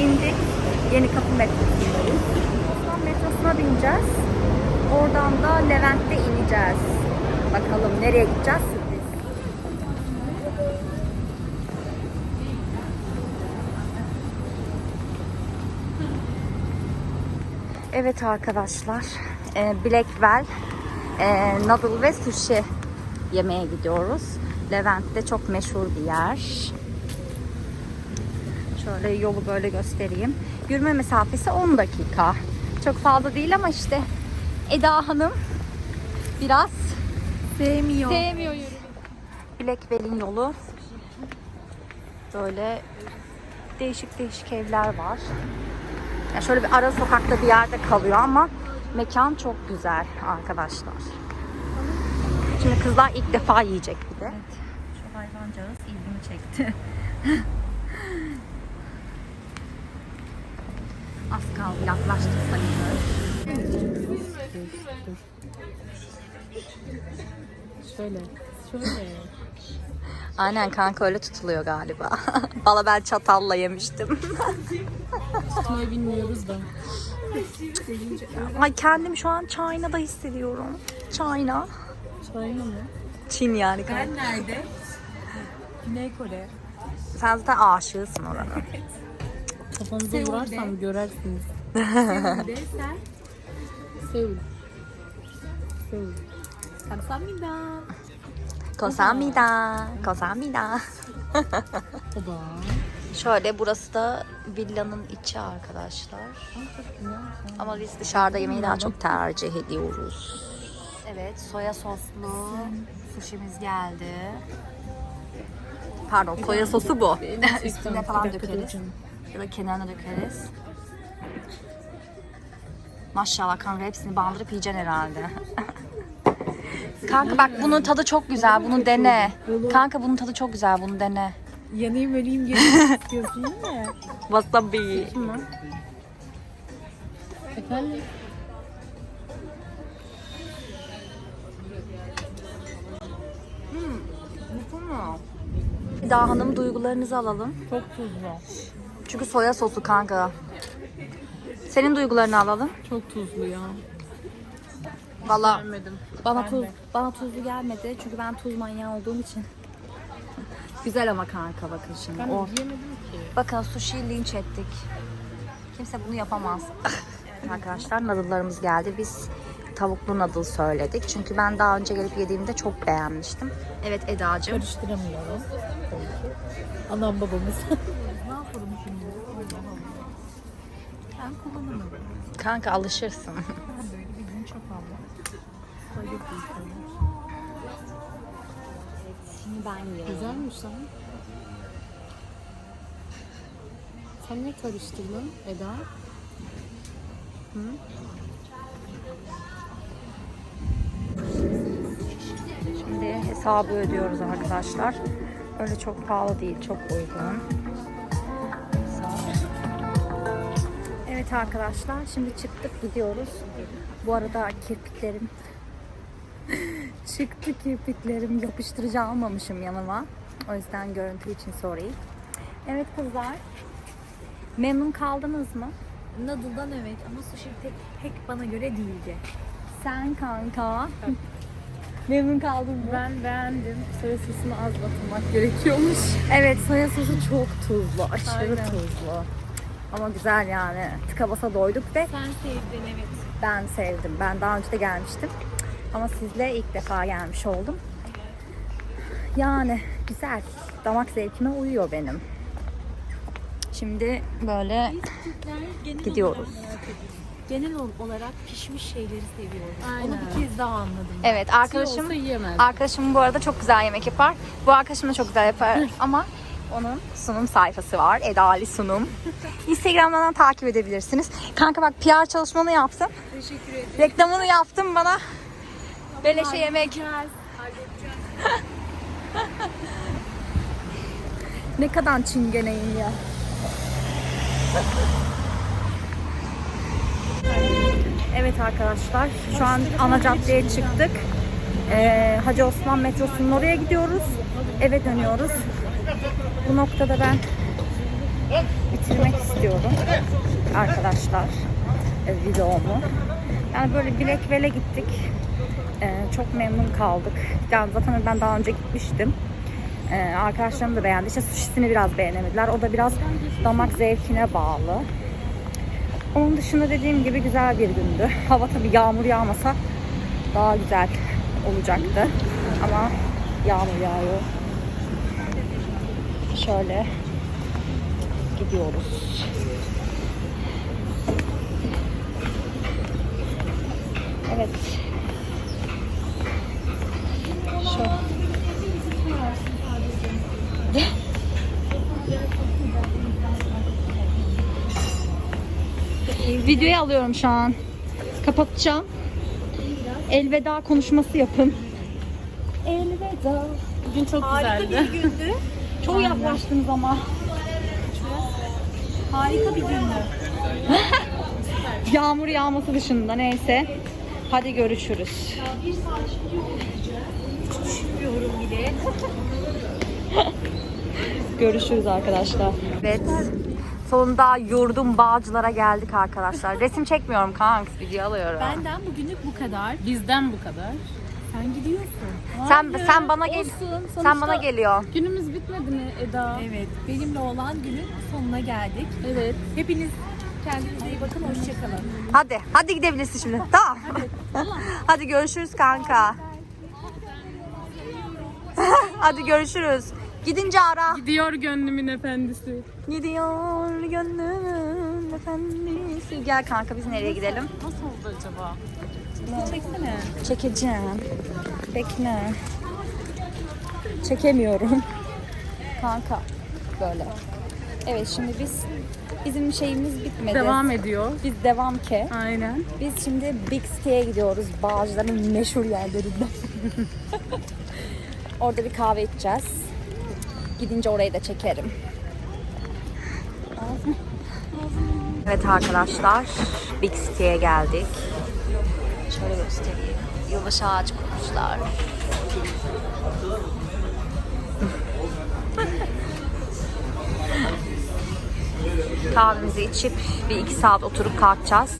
indik. Yeni Kapı metrosundayız. Osman metrosuna bineceğiz. Oradan da Levent'te ineceğiz. Bakalım nereye gideceğiz. Evet arkadaşlar, e, Blackwell, noodle ve sushi yemeye gidiyoruz. Levent'te çok meşhur bir yer. Şöyle yolu böyle göstereyim. Yürüme mesafesi 10 dakika. Çok fazla değil ama işte Eda Hanım biraz Sevmiyor. sevmiyor yürümeyi. Blackwell'in yolu böyle değişik değişik evler var. Ya şöyle bir ara sokakta bir yerde kalıyor ama mekan çok güzel arkadaşlar. Şimdi kızlar ilk defa yiyecek bir de. Evet. Şu hayvancağız ilgimi çekti. Şöyle. Şöyle. Aynen kanka öyle tutuluyor galiba. Valla ben çatalla yemiştim. Tutmayı bilmiyoruz da. Ay kendimi şu an China'da hissediyorum. China. Çayına mı? Çin yani kanka. Ben nerede? Güney Kore. Sen zaten aşığısın oranın. Kafanıza vurarsam görersiniz. Seul'de sen Seul. Seul. 감사합니다. Kosamida. Kosamida. Oba. Şöyle burası da villanın içi arkadaşlar. Ama biz dışarıda yemeği daha çok tercih ediyoruz. Evet, soya soslu sushimiz geldi. Pardon, soya sosu bu. Üstüne falan dökeriz. Ya da kenarına dökeriz. Maşallah kanka hepsini bandırıp yiyeceksin herhalde. kanka bak bunun tadı çok güzel. Bunu dene. Kanka bunun tadı çok güzel. Bunu dene. Yanayım öleyim gelip istiyorsun değil mi? Wasabi. Efendim? Daha hanım duygularınızı alalım. Çok tuzlu. Çünkü soya sosu kanka. Senin duygularını alalım. Çok tuzlu ya. Valla bana tuz bana tuzlu gelmedi. Çünkü ben tuz manyağı olduğum için. Güzel ama kanka bakın şimdi. Ben O. yiyemedim ki. Bakın sushi linç ettik. Kimse bunu yapamaz. evet arkadaşlar noodle'larımız geldi. Biz tavuklu noodle söyledik. Çünkü ben daha önce gelip yediğimde çok beğenmiştim. Evet Eda'cığım. Karıştıramıyorum. Anam babamız. ne yapalım şimdi? Ben kullanamadım. Kanka alışırsın. Ben böyle bir gün çok abla. İstedim. Şimdi ben yiyorum. Güzelmiş lan. Sen ne karıştırdın Eda? Şimdi hesabı ödüyoruz arkadaşlar. Öyle çok pahalı değil, çok uygun. Evet arkadaşlar, şimdi çıktık gidiyoruz. Bu arada kirpiklerim çıktı kirpiklerim. Yapıştırıcı almamışım yanıma. O yüzden görüntü için sorry. Evet kızlar. Memnun kaldınız mı? Noodle'dan evet ama sushi pek, pek bana göre değildi. Sen kanka. Memnun kaldın mı? Ben beğendim. Soya sosunu az batırmak gerekiyormuş. Evet soya sosu çok tuzlu, aşırı Aynen. tuzlu. Ama güzel yani. Tıka basa doyduk ve Sen sevdin evet. ben sevdim. Ben daha önce de gelmiştim. Ama sizle ilk defa gelmiş oldum. Yani güzel. Damak zevkime uyuyor benim. Şimdi böyle genel Gidiyoruz. olarak. Genel ol- olarak pişmiş şeyleri seviyoruz. Aynen. Onu bir kez daha anladım. evet arkadaşım arkadaşım bu arada çok güzel yemek yapar. Bu arkadaşım da çok güzel yapar ama onun sunum sayfası var. Eda Ali Sunum. Instagram'dan da takip edebilirsiniz. Kanka bak PR çalışmanı yaptım. Teşekkür ederim. Reklamını yaptım bana. Beleşe yemek. ne kadar çingeneyim ya. Evet arkadaşlar şu an ana caddeye çıktık. Ee, Hacı Osman metrosunun oraya gidiyoruz. Eve dönüyoruz. Bu noktada ben bitirmek istiyorum arkadaşlar e, videomu. Yani böyle Bilekvel'e gittik. Çok memnun kaldık. Yani zaten ben daha önce gitmiştim. E, arkadaşlarım da beğendi. İşte sushi'sini biraz beğenemediler. O da biraz damak zevkine bağlı. Onun dışında dediğim gibi güzel bir gündü. Hava tabii yağmur yağmasa daha güzel olacaktı. Ama yağmur yağıyor. Şöyle gidiyoruz. Evet. Videoyu alıyorum şu an. Kapatacağım. Elveda konuşması yapın. Elveda. Bugün çok Harika güzeldi. bir gündü. Çok yaklaştınız ama. Harika bir gündü. Yağmur yağması dışında neyse. Hadi görüşürüz. Yorum bile. Görüşürüz arkadaşlar. Evet. Sonunda yurdum Bağcılar'a geldik arkadaşlar. Resim çekmiyorum kanka, video alıyorum. Benden bugünlük bu kadar. Bizden bu kadar. Sen gidiyorsun. sen Hayır, sen bana gel. olsun. Sen Sonuçta bana geliyor. Günümüz bitmedi mi Eda? Evet. Benimle olan günün sonuna geldik. Evet. Hepiniz kendinize iyi bakın. Hoşçakalın. Hadi, hadi gidebilirsin şimdi. Tamam. hadi görüşürüz kanka. hadi görüşürüz. Gidince ara. Gidiyor gönlümün efendisi. Gidiyor gönlümün efendisi. Gel kanka biz nereye gidelim? Nasıl oldu acaba? Çeksene. Çekeceğim. Bekle. Çekemiyorum. Kanka. Böyle. Evet şimdi biz bizim şeyimiz bitmedi. Devam ediyor. Biz devam ke. Aynen. Biz şimdi Big City'ye gidiyoruz. Bağcılar'ın meşhur yerlerinden. Orada bir kahve içeceğiz. Gidince orayı da çekerim. Evet arkadaşlar, Big City'ye geldik. Şöyle göstereyim. Yılbaşı ağacı kurmuşlar. Kahvemizi içip bir iki saat oturup kalkacağız.